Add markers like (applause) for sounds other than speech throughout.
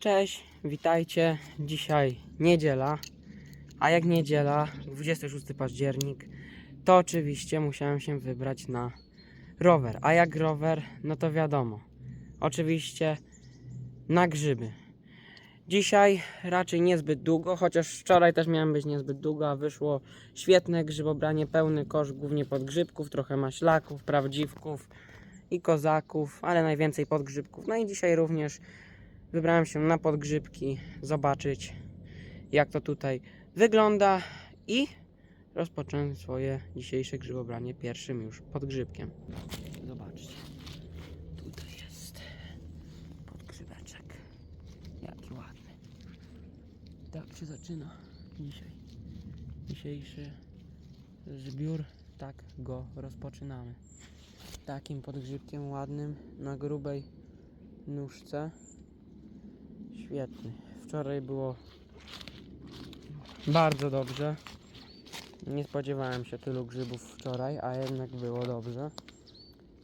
Cześć, witajcie. Dzisiaj niedziela, a jak niedziela, 26 październik, to oczywiście musiałem się wybrać na rower. A jak rower, no to wiadomo. Oczywiście na grzyby. Dzisiaj raczej niezbyt długo, chociaż wczoraj też miałem być niezbyt długo, a wyszło świetne grzybobranie, pełny kosz głównie podgrzybków, trochę maślaków, prawdziwków i kozaków, ale najwięcej podgrzybków. No i dzisiaj również wybrałem się na podgrzybki, zobaczyć jak to tutaj wygląda i rozpocząłem swoje dzisiejsze grzybobranie pierwszym już podgrzybkiem. Zobaczcie, tutaj jest podgrzybeczek. Jaki ładny. Tak się zaczyna dzisiaj. Dzisiejszy zbiór, tak go rozpoczynamy. Takim podgrzybkiem ładnym na grubej nóżce. Świetny. Wczoraj było bardzo dobrze. Nie spodziewałem się tylu grzybów wczoraj, a jednak było dobrze.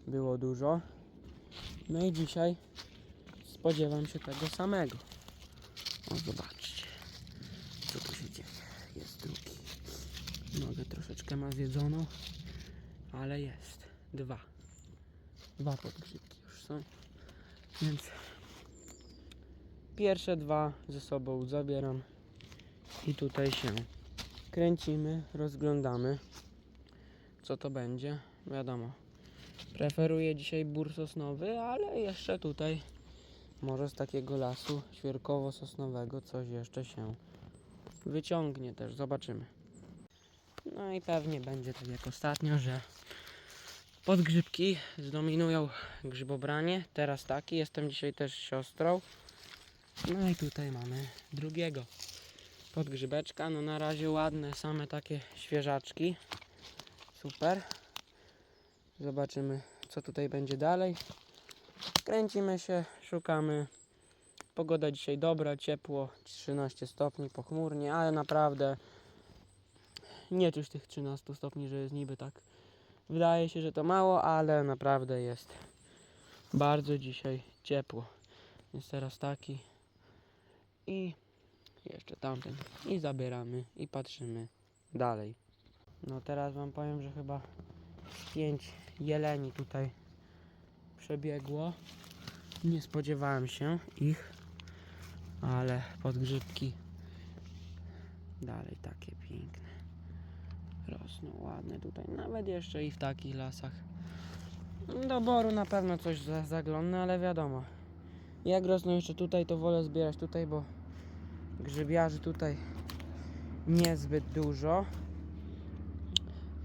Było dużo. No i dzisiaj spodziewam się tego samego. O, zobaczcie, co tu się dzieje. Jest drugi. Nogę troszeczkę ma zjedzoną, ale jest. Dwa. Dwa podgrzybki już są. Więc pierwsze dwa ze sobą zabieram i tutaj się kręcimy, rozglądamy co to będzie. Wiadomo, preferuję dzisiaj bór sosnowy, ale jeszcze tutaj może z takiego lasu świerkowo-sosnowego coś jeszcze się wyciągnie też, zobaczymy. No i pewnie będzie tak jak ostatnio, że podgrzybki zdominują grzybobranie. Teraz taki, jestem dzisiaj też siostrą. No i tutaj mamy drugiego podgrzybeczka. No na razie ładne, same takie świeżaczki. Super. Zobaczymy co tutaj będzie dalej. Kręcimy się, szukamy. Pogoda dzisiaj dobra, ciepło, 13 stopni, pochmurnie, ale naprawdę nie czuć tych 13 stopni, że jest niby tak. Wydaje się, że to mało, ale naprawdę jest bardzo dzisiaj ciepło. Jest teraz taki i jeszcze tamten i zabieramy i patrzymy dalej. No teraz wam powiem, że chyba z pięć jeleni tutaj przebiegło. Nie spodziewałem się ich, ale podgrzybki dalej takie piękne. Rosną ładne tutaj, nawet jeszcze i w takich lasach. Do boru na pewno coś za- zaglądnę, ale wiadomo. Jak rosną jeszcze tutaj, to wolę zbierać tutaj, bo grzybiarzy tutaj niezbyt dużo.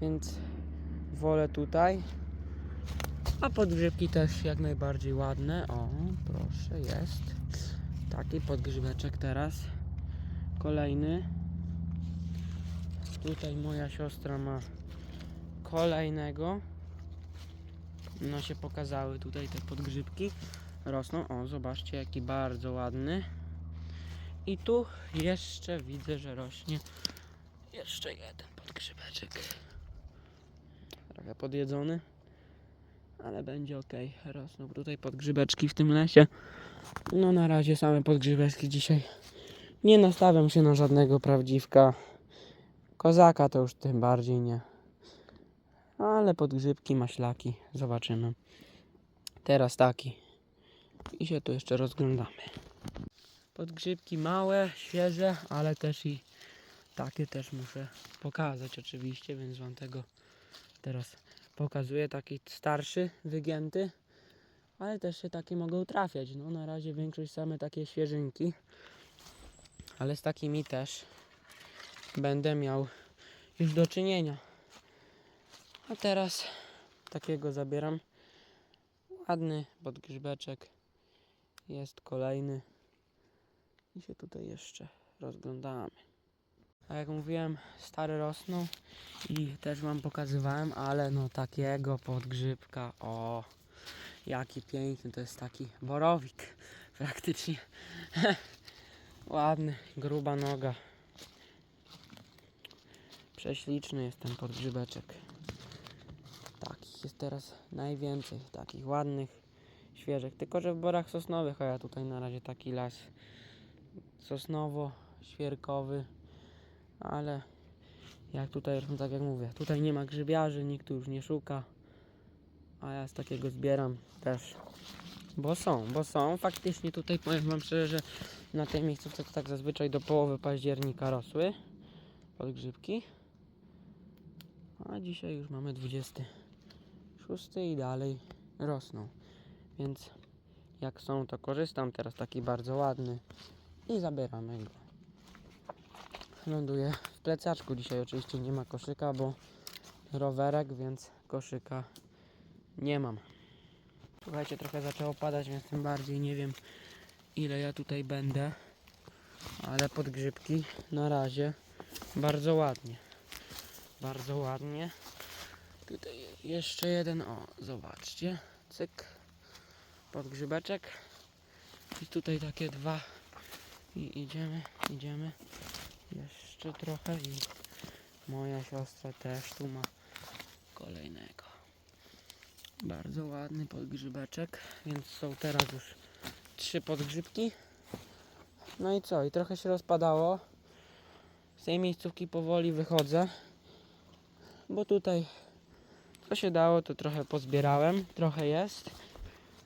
Więc wolę tutaj. A podgrzybki też jak najbardziej ładne. O, proszę, jest. Taki podgrzybeczek teraz. Kolejny. Tutaj moja siostra ma kolejnego. No się pokazały tutaj te podgrzybki. Rosną. O, zobaczcie jaki bardzo ładny. I tu jeszcze widzę, że rośnie jeszcze jeden podgrzybeczek. Trochę podjedzony, ale będzie ok. Rosną tutaj podgrzybeczki w tym lesie. No na razie same podgrzybeczki dzisiaj. Nie nastawiam się na żadnego prawdziwka. Kozaka to już tym bardziej nie. Ale podgrzybki, maślaki, zobaczymy. Teraz taki. I się tu jeszcze rozglądamy. Podgrzybki małe, świeże, ale też i takie też muszę pokazać oczywiście, więc wam tego teraz pokazuję. Taki starszy, wygięty, ale też się takie mogą trafiać. No na razie większość same takie świeżynki, ale z takimi też będę miał już do czynienia. A teraz takiego zabieram. Ładny podgrzybeczek. Jest kolejny. I się tutaj jeszcze rozglądamy. A jak mówiłem, stare rosną i też wam pokazywałem, ale no takiego podgrzybka, o jaki piękny, to jest taki borowik (laughs) praktycznie. (laughs) Ładny, gruba noga. Prześliczny jest ten podgrzybeczek. Takich jest teraz najwięcej, takich ładnych, świeżych. Tylko, że w borach sosnowych, a ja tutaj na razie taki las sosnowo, świerkowy, ale jak tutaj, no tak jak mówię, tutaj nie ma grzybiarzy, nikt tu już nie szuka, a ja z takiego zbieram też, bo są, bo są, faktycznie tutaj powiem wam szczerze, że na tej miejscówce to tak zazwyczaj do połowy października rosły podgrzybki, a dzisiaj już mamy 26 i dalej rosną, więc jak są to korzystam, teraz taki bardzo ładny i zabieramy go. Ląduje w plecaczku. Dzisiaj oczywiście nie ma koszyka, bo rowerek, więc koszyka nie mam. Słuchajcie, trochę zaczęło padać, więc tym bardziej nie wiem ile ja tutaj będę. Ale podgrzybki na razie bardzo ładnie. Bardzo ładnie. Tutaj jeszcze jeden, o zobaczcie, cyk, podgrzybeczek. I tutaj takie dwa i idziemy, idziemy. Jeszcze trochę i moja siostra też tu ma kolejnego. Bardzo ładny podgrzybeczek, więc są teraz już trzy podgrzybki. No i co? I trochę się rozpadało. Z tej miejscówki powoli wychodzę, bo tutaj co się dało, to trochę pozbierałem, trochę jest,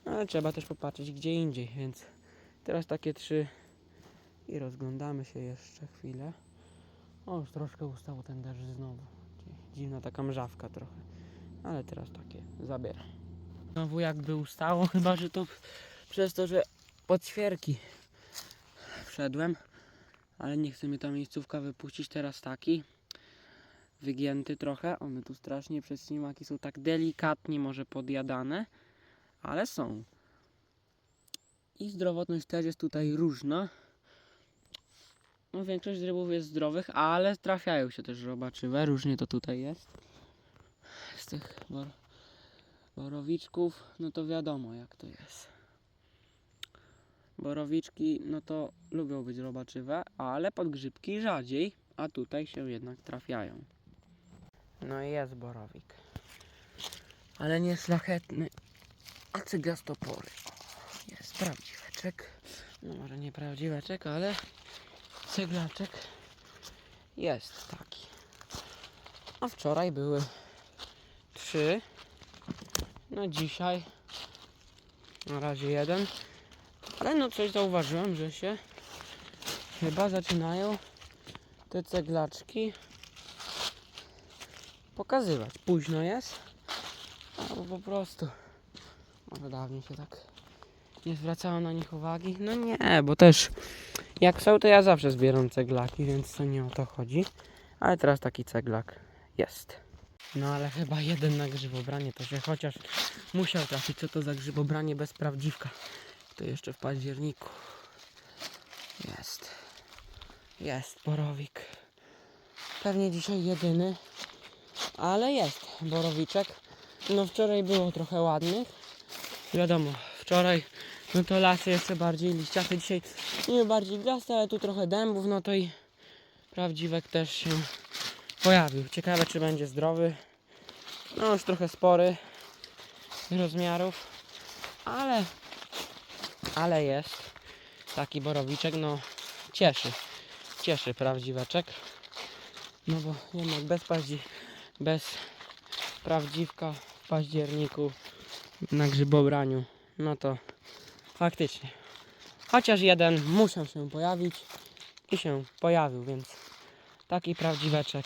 ale trzeba też popatrzeć gdzie indziej, więc teraz takie trzy i rozglądamy się jeszcze chwilę. O, już troszkę ustał ten deszcz znowu. Dziwna taka mrzawka trochę. Ale teraz takie zabieram. Znowu jakby ustało, (laughs) chyba że to przez to, że pod świerki wszedłem. Ale nie chce mnie ta miejscówka wypuścić. Teraz taki. Wygięty trochę. One tu strasznie przez ślimaki są tak delikatnie może podjadane. Ale są. I zdrowotność też jest tutaj różna. No, większość rybów jest zdrowych, ale trafiają się też robaczywe. Różnie to tutaj jest. Z tych bor borowiczków, no to wiadomo jak to jest. Borowiczki, no to lubią być robaczywe, ale podgrzybki rzadziej, a tutaj się jednak trafiają. No i jest borowik. Ale nie szlachetny, a cygastopory. Jest prawdziweczek. No może nie prawdziweczek, ale ceglaczek jest taki. A wczoraj były trzy. No dzisiaj na razie jeden. Ale no coś zauważyłem, że się chyba zaczynają te ceglaczki pokazywać. Późno jest, albo po prostu może dawniej się tak nie zwracało na nich uwagi. No nie, bo też jak są, to ja zawsze zbieram ceglaki, więc to nie o to chodzi. Ale teraz taki ceglak jest. No ale chyba jeden na grzybobranie to się chociaż musiał trafić. Co to za grzybobranie bez prawdziwka? To jeszcze w październiku. Jest. Jest borowik. Pewnie dzisiaj jedyny. Ale jest borowiczek. No wczoraj było trochę ładnych. Wiadomo, wczoraj no to lasy jeszcze bardziej liściaste. Dzisiaj nie bardziej glaste, ale tu trochę dębów, no to i prawdziwek też się pojawił. Ciekawe czy będzie zdrowy. No już trochę spory rozmiarów, ale ale jest taki borowiczek, no cieszy. Cieszy prawdziweczek. No bo jednak bez bez prawdziwka w październiku na grzybobraniu, no to faktycznie. Chociaż jeden musiał się pojawić i się pojawił, więc taki prawdziweczek.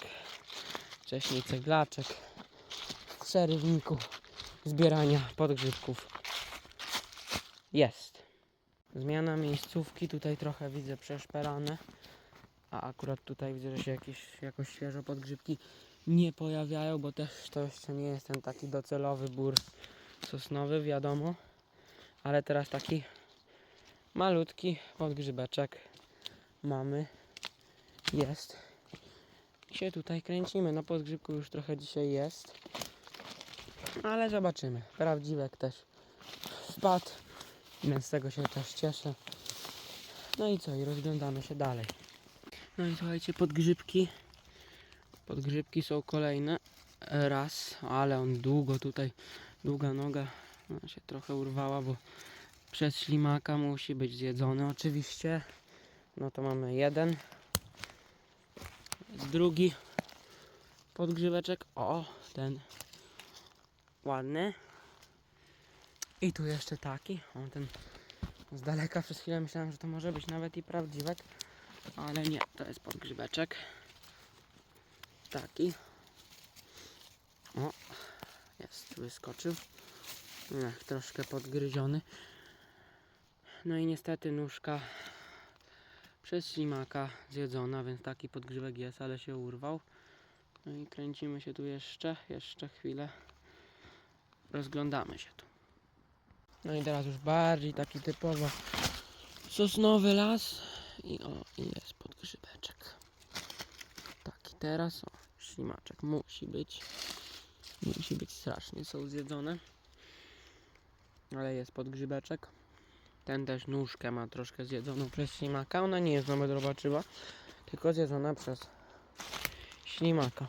Wcześniej ceglaczek w przerywniku zbierania podgrzybków jest. Zmiana miejscówki, tutaj trochę widzę przeszperane, a akurat tutaj widzę, że się jakieś jakoś świeżo podgrzybki nie pojawiają, bo też to jeszcze nie jest ten taki docelowy bór sosnowy, wiadomo, ale teraz taki malutki podgrzybeczek mamy, jest i się tutaj kręcimy, na podgrzybku już trochę dzisiaj jest, ale zobaczymy, prawdziwek też wpadł, więc z tego się też cieszę. No i co, i rozglądamy się dalej. No i słuchajcie, podgrzybki. Podgrzybki są kolejne. Raz, ale on długo tutaj, długa noga no, się trochę urwała, bo przez ślimaka musi być zjedzony oczywiście. No to mamy jeden. Drugi podgrzeweczek. O, ten ładny. I tu jeszcze taki. O, ten z daleka przez chwilę myślałem, że to może być nawet i prawdziwek. Ale nie, to jest podgrzeweczek. Taki. O, jest, wyskoczył. Troszkę podgryziony. No i niestety nóżka przez ślimaka zjedzona, więc taki podgrzewek jest, ale się urwał. No i kręcimy się tu jeszcze, jeszcze chwilę. Rozglądamy się tu. No i teraz już bardziej taki typowo sosnowy las. I o, i jest podgrzybeczek. Taki teraz, o, ślimaczek musi być. Musi być strasznie, są zjedzone. Ale jest podgrzybeczek. Ten też nóżkę ma troszkę zjedzoną przez ślimaka. Ona nie jest nawet robaczywa, tylko zjedzona przez ślimaka.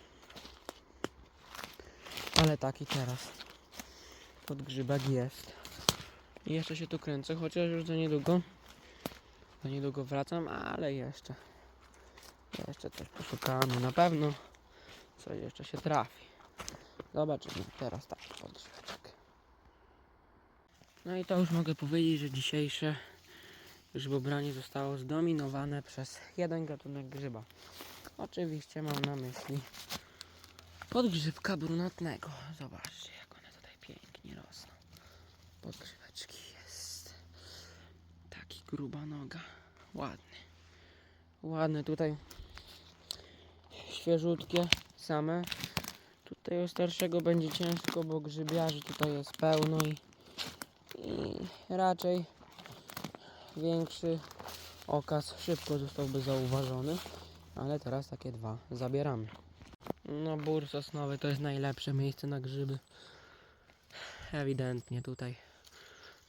Ale taki teraz podgrzybek jest. I jeszcze się tu kręcę, chociaż już za niedługo. Za niedługo wracam, ale jeszcze. Jeszcze coś poszukamy. Na pewno coś jeszcze się trafi. Zobaczymy. Teraz taki podgrzybeczek. No i to już mogę powiedzieć, że dzisiejsze grzybobranie zostało zdominowane przez jeden gatunek grzyba. Oczywiście mam na myśli podgrzybka brunatnego. Zobaczcie, jak one tutaj pięknie rosną. Podgrzybeczki jest. Taki gruba noga. Ładny. Ładne tutaj. Świeżutkie same. Tutaj u starszego będzie ciężko, bo grzybiarzy tutaj jest pełno i i raczej większy okaz szybko zostałby zauważony, ale teraz takie dwa zabieramy. No bór sosnowy to jest najlepsze miejsce na grzyby. Ewidentnie tutaj.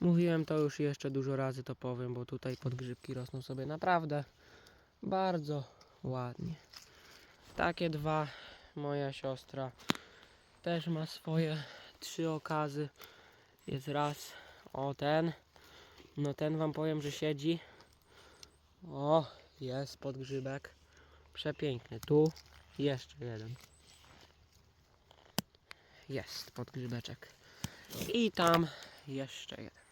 Mówiłem to już jeszcze dużo razy to powiem, bo tutaj podgrzybki rosną sobie naprawdę bardzo ładnie. Takie dwa moja siostra też ma swoje trzy okazy. Jest raz, o ten. No ten wam powiem, że siedzi. O, jest podgrzybek. Przepiękny. Tu jeszcze jeden. Jest podgrzybeczek. I tam jeszcze jeden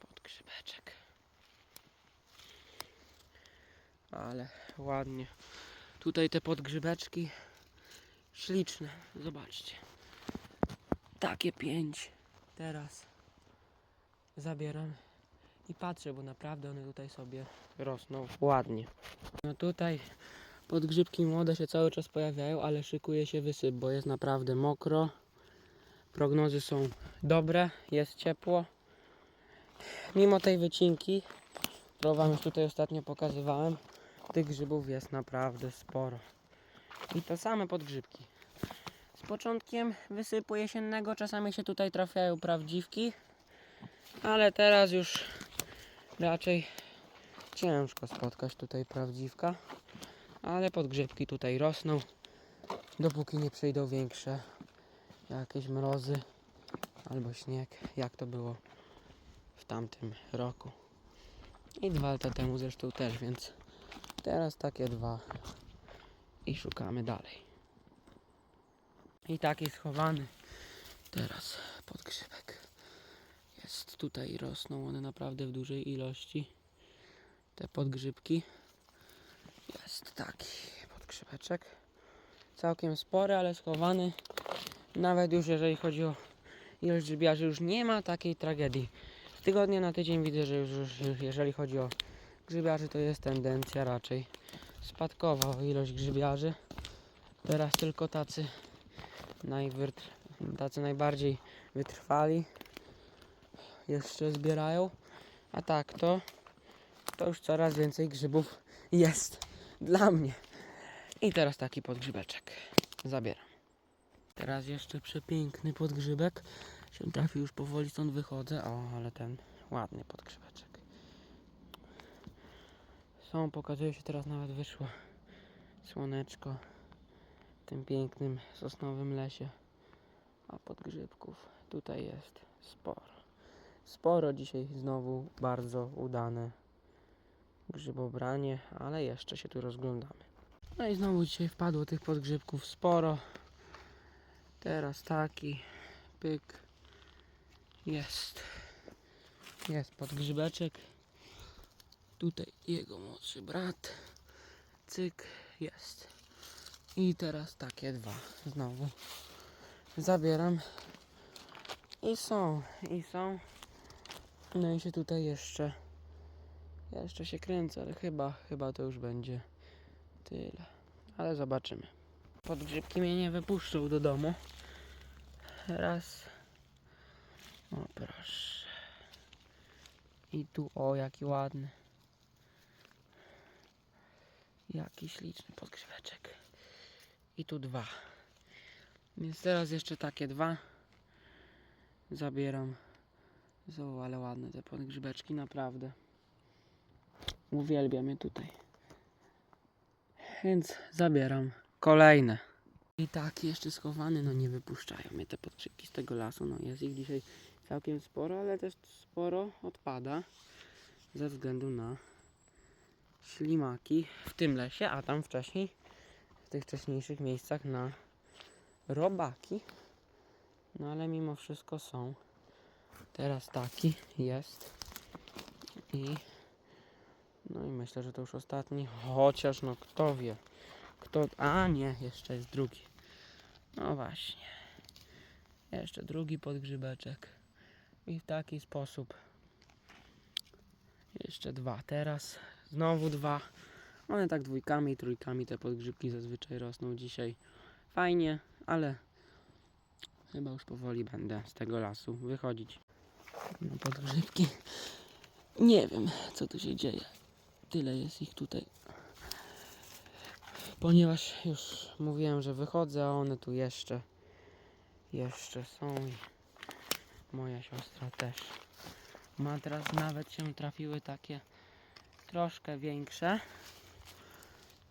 podgrzybeczek. Ale ładnie. Tutaj te podgrzybeczki śliczne. Zobaczcie. Takie pięć. Teraz zabieram i patrzę, bo naprawdę one tutaj sobie rosną ładnie. No tutaj podgrzybki młode się cały czas pojawiają, ale szykuje się wysyp, bo jest naprawdę mokro. Prognozy są dobre, jest ciepło. Mimo tej wycinki, którą wam już tutaj ostatnio pokazywałem, tych grzybów jest naprawdę sporo. I to same podgrzybki. Z początkiem wysypu jesiennego czasami się tutaj trafiają prawdziwki, ale teraz już raczej ciężko spotkać tutaj prawdziwka. Ale podgrzybki tutaj rosną, dopóki nie przyjdą większe jakieś mrozy albo śnieg, jak to było w tamtym roku. I dwa lata temu zresztą też, więc teraz takie dwa i szukamy dalej. I taki schowany teraz podgrzybek jest tutaj rosną one naprawdę w dużej ilości. Te podgrzybki. Jest taki podgrzybeczek. Całkiem spory, ale schowany. Nawet już jeżeli chodzi o ilość grzybiarzy już nie ma takiej tragedii. Z tygodnia na tydzień widzę, że już, już, jeżeli chodzi o grzybiarzy to jest tendencja raczej spadkowa o ilość grzybiarzy. Teraz tylko tacy tacy najbardziej wytrwali jeszcze zbierają. A tak to, to już coraz więcej grzybów jest dla mnie. I teraz taki podgrzybeczek zabieram. Teraz jeszcze przepiękny podgrzybek. Się trafi już powoli stąd wychodzę. O, ale ten ładny podgrzybeczek. Są, pokazuje się teraz nawet wyszło słoneczko w tym pięknym sosnowym lesie. A podgrzybków tutaj jest sporo. Sporo dzisiaj znowu bardzo udane grzybobranie, ale jeszcze się tu rozglądamy. No i znowu dzisiaj wpadło tych podgrzybków sporo. Teraz taki pyk. Jest. Jest podgrzybeczek. Tutaj jego młodszy brat. Cyk, jest. I teraz takie dwa. Znowu. Zabieram. I są, i są. No i się tutaj jeszcze. Jeszcze się kręcę, ale chyba, chyba to już będzie tyle. Ale zobaczymy. Podgrzybki mnie nie wypuszczą do domu. Raz. O proszę. I tu, o jaki ładny. Jaki śliczny podgrzeweczek. I tu dwa. Więc teraz jeszcze takie dwa. Zabieram. Zobacz, ale ładne te podgrzebeczki, naprawdę. Uwielbiam je tutaj. Więc zabieram kolejne. I tak jeszcze schowany, no nie wypuszczają mnie te podgrzybki z tego lasu. No jest ich dzisiaj całkiem sporo, ale też sporo odpada ze względu na ślimaki w tym lesie, a tam wcześniej w tych wcześniejszych miejscach na robaki. No ale mimo wszystko są. Teraz taki jest. I no i myślę, że to już ostatni. Chociaż no kto wie. Kto. A nie, jeszcze jest drugi. No właśnie. Jeszcze drugi podgrzybeczek. I w taki sposób. Jeszcze dwa. Teraz znowu dwa. One tak dwójkami trójkami te podgrzybki zazwyczaj rosną dzisiaj. Fajnie, ale chyba już powoli będę z tego lasu wychodzić. Podgrzybki. Nie wiem, co tu się dzieje. Tyle jest ich tutaj. Ponieważ już mówiłem, że wychodzę, a one tu jeszcze jeszcze są i moja siostra też ma teraz nawet się trafiły takie troszkę większe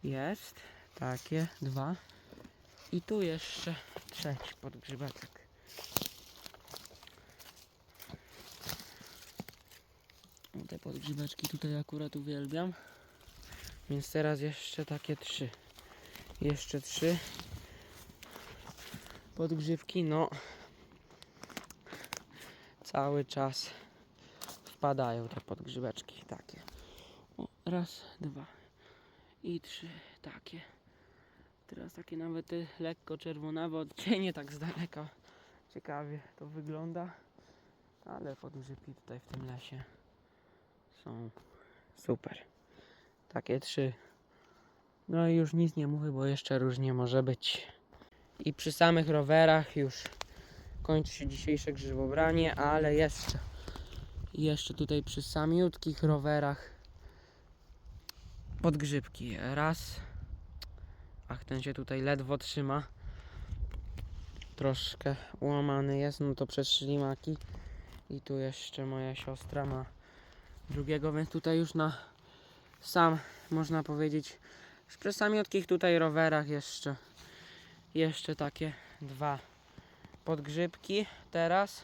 jest takie dwa i tu jeszcze trzeci podgrzybeczek O, te podgrzybeczki tutaj akurat uwielbiam więc teraz jeszcze takie trzy jeszcze trzy podgrzybki, no cały czas wpadają te podgrzybeczki takie. O, raz, dwa i trzy takie. Teraz takie nawet lekko czerwonawe odcienie tak z daleka. Ciekawie to wygląda. Ale podgrzybki tutaj w tym lesie są super. Takie trzy. No i już nic nie mówię, bo jeszcze różnie może być. I przy samych rowerach już kończy się dzisiejsze grzybobranie, ale jeszcze jeszcze tutaj przy samiutkich rowerach podgrzybki. Raz. Ach, ten się tutaj ledwo trzyma. Troszkę łamany jest, no to przez ślimaki. I tu jeszcze moja siostra ma drugiego, więc tutaj już na sam, można powiedzieć, przy samiotkich tutaj rowerach jeszcze jeszcze takie dwa podgrzybki teraz.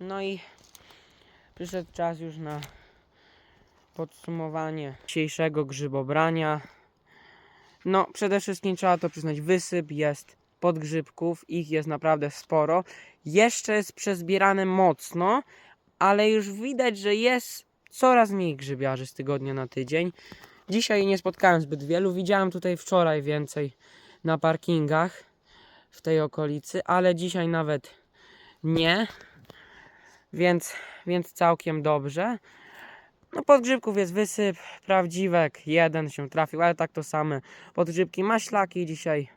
No i przyszedł czas już na podsumowanie dzisiejszego grzybobrania. No, przede wszystkim trzeba to przyznać, wysyp jest podgrzybków, ich jest naprawdę sporo. Jeszcze jest przezbierane mocno, ale już widać, że jest coraz mniej grzybiarzy z tygodnia na tydzień. Dzisiaj nie spotkałem zbyt wielu, widziałem tutaj wczoraj więcej na parkingach w tej okolicy, ale dzisiaj nawet nie. Więc, więc całkiem dobrze. No podgrzybków jest wysyp, prawdziwek, jeden się trafił, ale tak to same podgrzybki, maślaki dzisiaj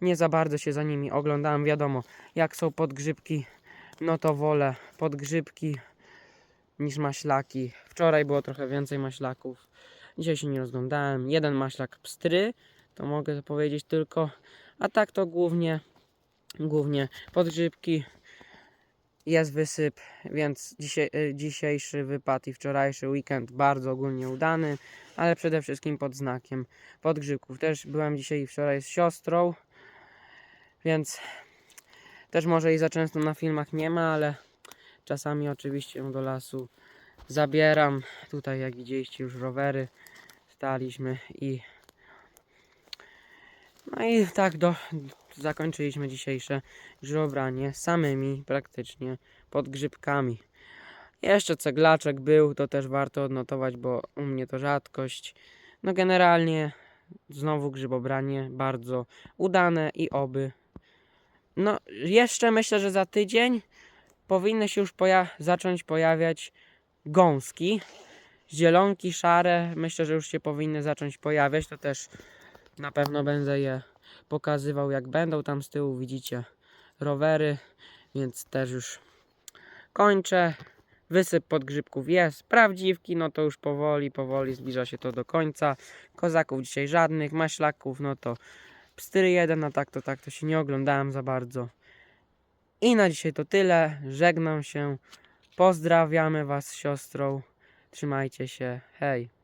nie za bardzo się za nimi oglądałem, wiadomo, jak są podgrzybki, no to wolę podgrzybki niż maślaki. Wczoraj było trochę więcej maślaków, dzisiaj się nie rozglądałem, jeden maślak pstry, to mogę powiedzieć tylko, a tak to głównie, głównie podgrzybki, jest wysyp, więc dzisiaj, y, dzisiejszy wypad i wczorajszy weekend bardzo ogólnie udany, ale przede wszystkim pod znakiem podgrzybków. Też byłem dzisiaj i wczoraj z siostrą, więc też może i za często na filmach nie ma, ale czasami oczywiście ją do lasu zabieram. Tutaj jak widzieliście już rowery staliśmy i no i tak do, zakończyliśmy dzisiejsze grzybobranie samymi praktycznie pod grzybkami. Jeszcze ceglaczek był, to też warto odnotować, bo u mnie to rzadkość. No generalnie znowu grzybobranie bardzo udane i oby. No jeszcze myślę, że za tydzień powinny się już poja- zacząć pojawiać gąski. Zielonki, szare, myślę, że już się powinny zacząć pojawiać. To też na pewno będę je pokazywał jak będą. Tam z tyłu widzicie rowery, więc też już kończę. Wysyp podgrzybków jest. Prawdziwki, no to już powoli, powoli zbliża się to do końca. Kozaków dzisiaj żadnych, maślaków, no to pstry jeden, a tak to tak to się nie oglądałem za bardzo. I na dzisiaj to tyle. Żegnam się. Pozdrawiamy Was z siostrą. Trzymajcie się. Hej.